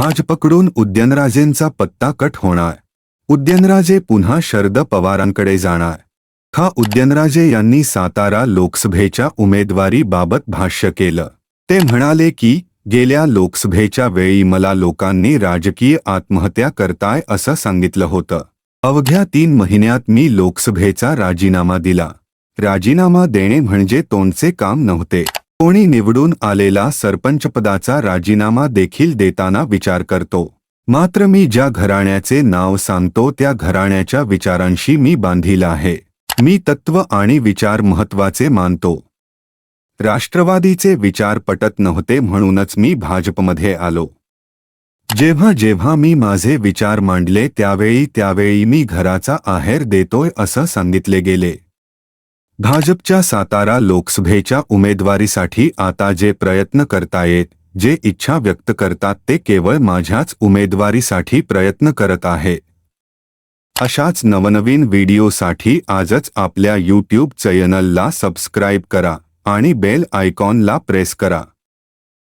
भाजपकडून उद्यनराजेंचा पत्ता कट होणार. उद्यनराजे पुन्हा शरद पवारांकडे जाणार. खा उद्यनराजे यांनी सातारा लोकसभेच्या उमेदवारीबाबत भाष्य केलं. ते म्हणाले की गेल्या लोकसभेच्या वेळी मला लोकांनी राजकीय आत्महत्या करताय असं सांगितलं होतं. अवघ्या तीन महिन्यात मी लोकसभेचा राजीनामा दिला. राजीनामा देणे म्हणजे तोंडचे काम नव्हते. कोणी निवडून आलेला सरपंचपदाचा राजीनामा देखील देताना विचार करतो. मात्र मी ज्या घराण्याचे नाव सांगतो त्या घराण्याच्या विचारांशी मी बांधील आहे. मी तत्व आणि विचार महत्त्वाचे मानतो. राष्ट्रवादीचे विचार पटत नव्हते म्हणूनच मी भाजपमध्ये आलो. जेव्हा जेव्हा मी माझे विचार मांडले त्यावेळी त्यावेळी मी घराचा आहेर देतोय असं सांगितले गेले. भाजपच्या सातारा लोकसभेच्या उमेदवारीसाठी आता जे प्रयत्न करतायत जे इच्छा व्यक्त करतात ते केवळ माझ्याच उमेदवारीसाठी प्रयत्न करत आहे. अशाच नवनवीन व्हिडिओसाठी आजच आपल्या यूट्यूब चॅनलला सबस्क्राईब करा आणि बेल आयकॉनला प्रेस करा.